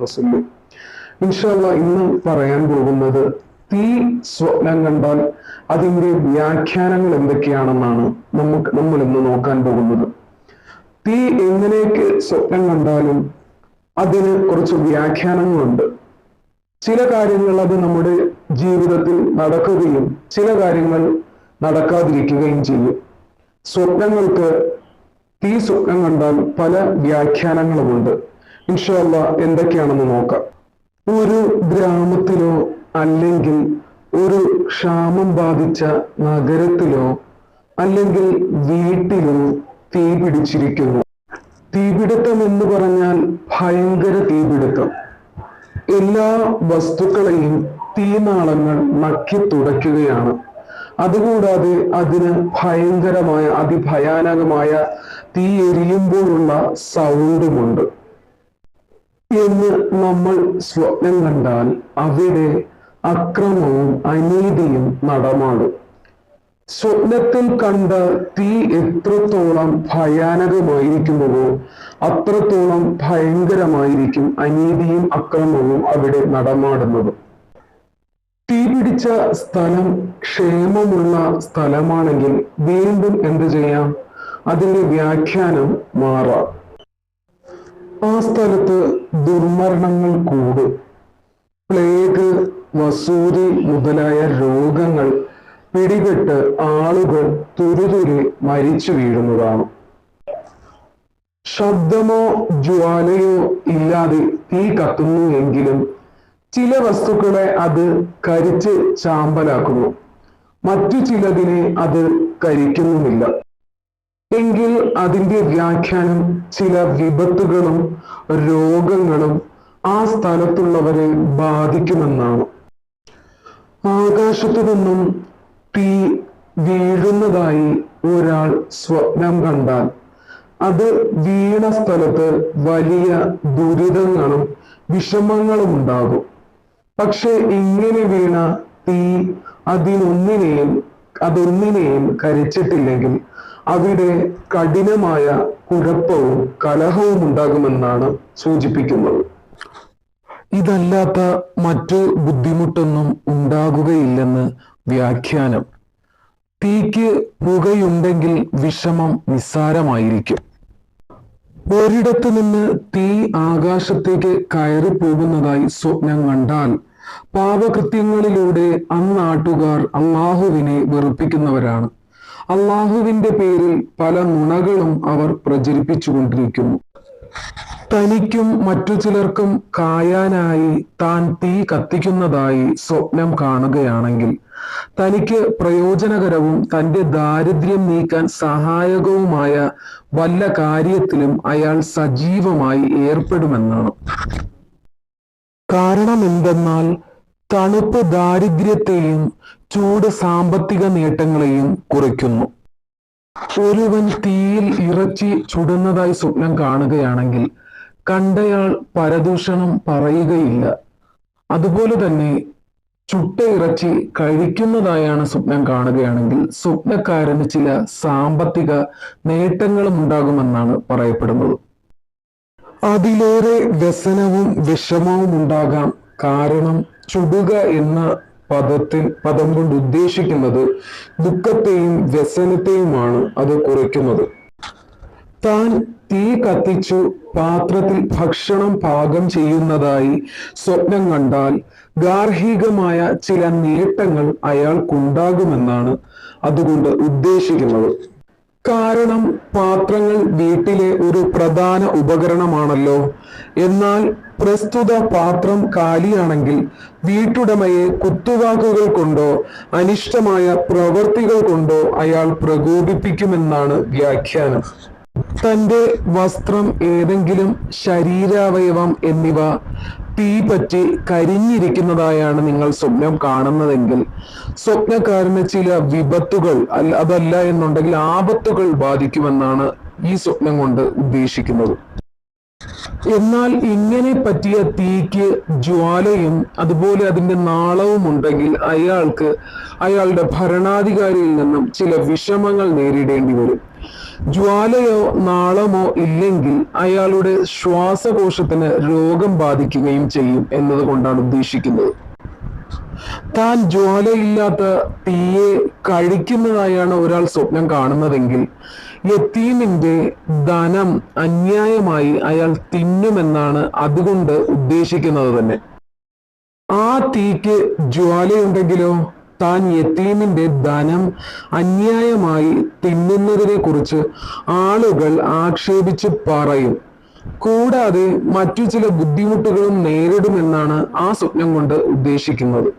വസല്ലം. ഇൻഷാല്ല ഇന്ന് പറയാൻ പോകുന്നത് തീ സ്വപ്നം കണ്ടാൽ അതിന്റെ വ്യാഖ്യാനങ്ങൾ എന്തൊക്കെയാണെന്നാണ് നമുക്ക് നമ്മൾ ഇന്ന് നോക്കാൻ പോകുന്നത്. തീ എങ്ങനെയൊക്കെ സ്വപ്നം കണ്ടാലും അതിന് കുറച്ച് വ്യാഖ്യാനങ്ങളുണ്ട്. ചില കാര്യങ്ങൾ അത് നമ്മുടെ ജീവിതത്തിൽ നടക്കുകയും ചില കാര്യങ്ങൾ നടക്കാതിരിക്കുകയും ചെയ്യും. സ്വപ്നങ്ങൾക്ക് ഈ സ്വപ്നം കണ്ടാൽ പല വ്യാഖ്യാനങ്ങളുമുണ്ട്. ഇൻഷല്ല എന്തൊക്കെയാണെന്ന് നോക്കാം. ഒരു ഗ്രാമത്തിലോ അല്ലെങ്കിൽ ഒരു ക്ഷാമം ബാധിച്ച നഗരത്തിലോ അല്ലെങ്കിൽ വീട്ടിലോ തീ പിടിച്ചിരിക്കുന്നു. തീപിടുത്തം എന്ന് പറഞ്ഞാൽ ഭയങ്കര തീപിടുത്തം. എല്ലാ വസ്തുക്കളെയും തീനാളങ്ങൾ നക്കി തുടയ്ക്കുകയാണ്. അതുകൂടാതെ അതിന് ഭയങ്കരമായ അതിഭയാനകമായ തീ എരിയുമ്പോഴുള്ള സൗണ്ടുമുണ്ട്. എന്ന് നമ്മൾ സ്വപ്നം കണ്ടാൽ അവിടെ അക്രമവും അനീതിയും നടമാടും സ്വപ്നത്തിൽ കണ്ട തീ എത്രത്തോളം ഭയാനകമായിരിക്കുന്നുവോ അത്രത്തോളം ഭയങ്കരമായിരിക്കും അനീതിയും അക്രമവും അവിടെ നടമാടുന്നത്. തീ പിടിച്ച സ്ഥലം ക്ഷേമമുള്ള സ്ഥലമാണെങ്കിൽ വീണ്ടും എന്ത് ചെയ്യാം? അതിന്റെ വ്യാഖ്യാനം മാറാം. ആ സ്ഥലത്ത് ദുർമരണങ്ങൾ കൂടും. പ്ലേഗ് വസൂരി മുതലായ രോഗങ്ങൾ പിടിപെട്ട് ആളുകൾ തുരുതുരെ മരിച്ചു വീഴുന്നതാണ്. ശബ്ദമോ ജ്വാലയോ ഇല്ലാതെ തീ കത്തുന്നു എങ്കിലും ചില വസ്തുക്കളെ അത് കരിച്ച് ചാമ്പലാക്കുന്നു. മറ്റു ചിലതിനെ അത് കരിക്കുന്നുമില്ല. എങ്കിൽ അതിന്റെ വ്യാഖ്യാനം ചില വിപത്തുകളും രോഗങ്ങളും ആ സ്ഥലത്തുള്ളവരെ ബാധിക്കുമെന്നാണ്. ആകാശത്തു നിന്നും തീ വീഴുന്നതായി ഒരാൾ സ്വപ്നം കണ്ടാൽ അത് വീണ സ്ഥലത്ത് വലിയ ദുരിതങ്ങളും വിഷമങ്ങളും ഉണ്ടാകും. പക്ഷെ ഇങ്ങനെ വീണ തീ അതിനൊന്നിനെയും അതൊന്നിനെയും കരിച്ചിട്ടില്ലെങ്കിൽ അവിടെ കഠിനമായ കുഴപ്പവും കലഹവും ഉണ്ടാകുമെന്നാണ് സൂചിപ്പിക്കുന്നത്. ഇതല്ലാത്ത മറ്റു ബുദ്ധിമുട്ടൊന്നും ഉണ്ടാകുകയില്ലെന്ന് വ്യാഖ്യാനം. തീക്ക് പുകയുണ്ടെങ്കിൽ വിഷമം നിസ്സാരമായിരിക്കും. ഒരിടത്തു നിന്ന് തീ ആകാശത്തേക്ക് കയറി പോകുന്നതായി സ്വപ്നം കണ്ടാൽ പാപകൃത്യങ്ങളിലൂടെ അന്നാട്ടുകാർ അള്ളാഹുവിനെ വെറുപ്പിക്കുന്നവരാണ്. അള്ളാഹുവിന്റെ പേരിൽ പല നുണകളും അവർ പ്രചരിപ്പിച്ചുകൊണ്ടിരിക്കുന്നു. തനിക്കും മറ്റു ചിലർക്കും കായാനായി താൻ തീ കത്തിക്കുന്നതായി സ്വപ്നം കാണുകയാണെങ്കിൽ തനിക്ക് പ്രയോജനകരവും തന്റെ ദാരിദ്ര്യം നീക്കാൻ സഹായകവുമായ വല്ല കാര്യത്തിലും അയാൾ സജീവമായി ഏർപ്പെടുമെന്നാണ്. കാരണം എന്തെന്നാൽ തണുപ്പ് ദാരിദ്ര്യത്തെയും ചൂട് സാമ്പത്തിക നേട്ടങ്ങളെയും കുറയ്ക്കുന്നു. ഒരുവൻ തീയിൽ ഇറച്ചി ചുടുന്നതായി സ്വപ്നം കാണുകയാണെങ്കിൽ കണ്ടയാൾ പരദൂഷണം പറയുകയില്ല. അതുപോലെ തന്നെ ചുട്ട ഇറച്ചി കഴിക്കുന്നതായാണ് സ്വപ്നം കാണുകയാണെങ്കിൽ സ്വപ്നക്കാരന് ചില സാമ്പത്തിക നേട്ടങ്ങളും ഉണ്ടാകുമെന്നാണ് പറയപ്പെടുന്നത്. അതിലേറെ വ്യസനവും വിഷമവും ഉണ്ടാകാം. കാരണം ചുടുക എന്ന പദത്തിൽ പദം കൊണ്ട് ഉദ്ദേശിക്കുന്നത് ദുഃഖത്തെയും വ്യസനത്തെയുമാണ് അത് കുറയ്ക്കുന്നത്. താൻ തീ കത്തിച്ചു പാത്രത്തിൽ ഭക്ഷണം പാകം ചെയ്യുന്നതായി സ്വപ്നം കണ്ടാൽ ഗാർഹികമായ ചില നേട്ടങ്ങൾ അയാൾക്കുണ്ടാകുമെന്നാണ് അതുകൊണ്ട് ഉദ്ദേശിക്കുന്നത്. കാരണം പാത്രങ്ങൾ വീട്ടിലെ ഒരു പ്രധാന ഉപകരണമാണല്ലോ. എന്നാൽ പ്രസ്തുത പാത്രം കാലിയാണെങ്കിൽ വീട്ടുടമയെ കുത്തുവാക്കുകൾ കൊണ്ടോ അനിഷ്ടമായ പ്രവൃത്തികൾ കൊണ്ടോ അയാൾ പ്രകോപിപ്പിക്കുമെന്നാണ് വ്യാഖ്യാനം. തന്റെ വസ്ത്രം ഏതെങ്കിലും ശരീരാവയവം എന്നിവ തീ പറ്റി കരിഞ്ഞിരിക്കുന്നതായാണ് നിങ്ങൾ സ്വപ്നം കാണുന്നതെങ്കിൽ. സ്വപ്നക്കാരന് ചില വിപത്തുകൾ അതല്ല എന്നുണ്ടെങ്കിൽ ആപത്തുകൾ ബാധിക്കുമെന്നാണ് ഈ സ്വപ്നം കൊണ്ട് ഉദ്ദേശിക്കുന്നത്. എന്നാൽ ഇങ്ങനെ പറ്റിയ തീക്ക് ജ്വാലയും അതുപോലെ അതിന്റെ നാളവും ഉണ്ടെങ്കിൽ അയാൾക്ക് അയാളുടെ ഭരണാധികാരിയിൽ നിന്നും ചില വിഷമങ്ങൾ നേരിടേണ്ടി വരും. ജ്വാലയോ നാളമോ ഇല്ലെങ്കിൽ അയാളുടെ ശ്വാസകോശത്തിന് രോഗം ബാധിക്കുകയും ചെയ്യും എന്നതുകൊണ്ടാണ് ഉദ്ദേശിക്കുന്നത്. താൻ ജ്വാലയില്ലാത്ത തീയെ കഴിക്കുന്നതായാണ് ഒരാൾ സ്വപ്നം കാണുന്നതെങ്കിൽ യത്തീമിന്റെ ധനം അന്യായമായി അയാൾ തിന്നുമെന്നാണ് അതുകൊണ്ട് ഉദ്ദേശിക്കുന്നത് തന്നെ. ആ തീക്ക് ജ്വാലയുണ്ടെങ്കിലോ? താൻ യത്തീമിന്റെ ധനം അന്യായമായി തിന്നുന്നതിനെ കുറിച്ച് ആളുകൾ ആക്ഷേപിച്ച് പറയും. കൂടാതെ മറ്റു ചില ബുദ്ധിമുട്ടുകളും നേരിടുമെന്നാണ് ആ സ്വപ്നം കൊണ്ട് ഉദ്ദേശിക്കുന്നത്.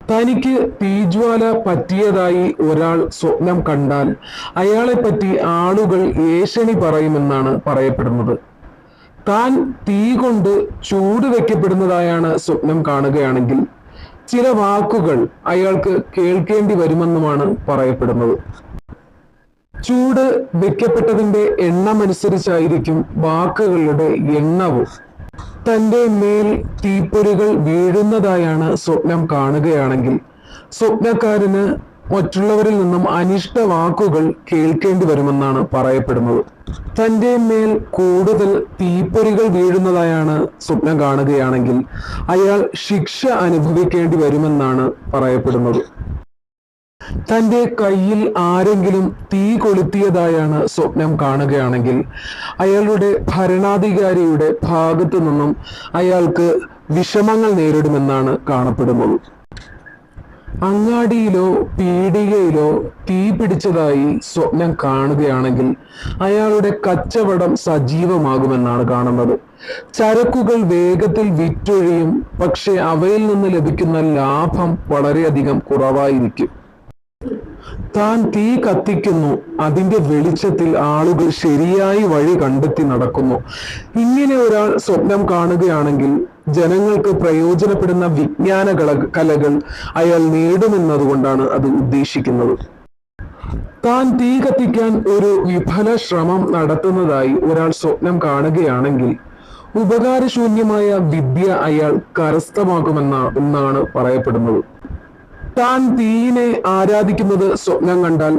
തനിക്ക് തീജ്വാല പറ്റിയതായി ഒരാൾ സ്വപ്നം കണ്ടാൽ അയാളെ പറ്റി ആളുകൾ ഏഷണി പറയുമെന്നാണ് പറയപ്പെടുന്നത്. താൻ തീ കൊണ്ട് ചൂട് വെക്കപ്പെടുന്നതായാണ് സ്വപ്നം കാണുകയാണെങ്കിൽ ചില വാക്കുകൾ അയാൾക്ക് കേൾക്കേണ്ടി വരുമെന്നുമാണ് പറയപ്പെടുന്നത്. ചൂട് വെക്കപ്പെട്ടതിന്റെ എണ്ണമനുസരിച്ചായിരിക്കും വാക്കുകളുടെ എണ്ണവും. തന്റെ മേൽ തീപ്പൊരികൾ വീഴുന്നതായാണ് സ്വപ്നം കാണുകയാണെങ്കിൽ സ്വപ്നക്കാരന് മറ്റുള്ളവരിൽ നിന്നും അനിഷ്ട വാക്കുകൾ കേൾക്കേണ്ടി വരുമെന്നാണ് പറയപ്പെടുന്നത്. തന്റെ മേൽ കൂടുതൽ തീപ്പൊരികൾ വീഴുന്നതായാണ് സ്വപ്നം കാണുകയാണെങ്കിൽ അയാൾ ശിക്ഷ അനുഭവിക്കേണ്ടി വരുമെന്നാണ് പറയപ്പെടുന്നത്. തന്റെ കയ്യിൽ ആരെങ്കിലും തീ കൊളുത്തിയതായാണ് സ്വപ്നം കാണുകയാണെങ്കിൽ അയാളുടെ ഭരണാധികാരിയുടെ ഭാഗത്തു നിന്നും അയാൾക്ക് വിഷമങ്ങൾ നേരിടുമെന്നാണ് കാണപ്പെടുന്നത്. അങ്ങാടിയിലോ പീടികയിലോ തീ പിടിച്ചതായി സ്വപ്നം കാണുകയാണെങ്കിൽ അയാളുടെ കച്ചവടം സജീവമാകുമെന്നാണ് കാണുന്നത്. ചരക്കുകൾ വേഗത്തിൽ വിറ്റൊഴിയും പക്ഷെ അവയിൽ നിന്ന് ലഭിക്കുന്ന ലാഭം വളരെയധികം കുറവായിരിക്കും. താൻ തീ കത്തിക്കുന്നു. അതിന്റെ വെളിച്ചത്തിൽ ആളുകൾ ശരിയായി വഴി കണ്ടെത്തി നടക്കുന്നു. ഇങ്ങനെ ഒരാൾ സ്വപ്നം കാണുകയാണെങ്കിൽ ജനങ്ങൾക്ക് പ്രയോജനപ്പെടുന്ന വിജ്ഞാന കലകൾ അയാൾ നേടുമെന്നതുകൊണ്ടാണ് അത് ഉദ്ദേശിക്കുന്നത്. താൻ തീ കത്തിക്കാൻ ഒരു വിഫല ശ്രമം നടത്തുന്നതായി ഒരാൾ സ്വപ്നം കാണുകയാണെങ്കിൽ ഉപകാരശൂന്യമായ വിദ്യ അയാൾ കരസ്ഥമാക്കുമെന്ന എന്നാണ് പറയപ്പെടുന്നത്. താൻ തീയിനെ ആരാധിക്കുന്നത് സ്വപ്നം കണ്ടാൽ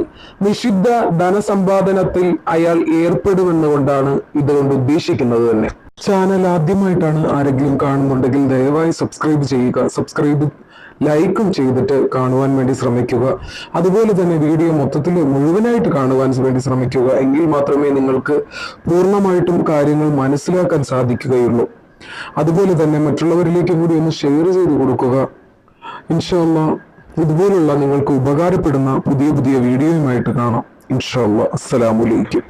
നിഷിദ്ധ ധനസമ്പാദനത്തിൽ അയാൾ ഏർപ്പെടുമെന്നുകൊണ്ടാണ് ഇതുകൊണ്ട് ഉദ്ദേശിക്കുന്നത് തന്നെ. ചാനൽ ആദ്യമായിട്ടാണ് ആരെങ്കിലും കാണുന്നുണ്ടെങ്കിൽ ദയവായി സബ്സ്ക്രൈബ് ചെയ്യുക. സബ്സ്ക്രൈബ് ലൈക്കും ചെയ്തിട്ട് കാണുവാൻ വേണ്ടി ശ്രമിക്കുക. അതുപോലെ തന്നെ വീഡിയോ മൊത്തത്തിൽ മുഴുവനായിട്ട് കാണുവാൻ വേണ്ടി ശ്രമിക്കുക. എങ്കിൽ മാത്രമേ നിങ്ങൾക്ക് പൂർണമായിട്ടും കാര്യങ്ങൾ മനസ്സിലാക്കാൻ സാധിക്കുകയുള്ളൂ. അതുപോലെ തന്നെ മറ്റുള്ളവരിലേക്കും കൂടി ഒന്ന് ഷെയർ ചെയ്ത് കൊടുക്കുക. ഇൻഷാല്ല ഇതുപോലുള്ള നിങ്ങൾക്ക് ഉപകാരപ്പെടുന്ന പുതിയ പുതിയ വീഡിയോയുമായിട്ട് കാണാം. ഇൻഷാല്ല അസ്സലാമലൈക്കും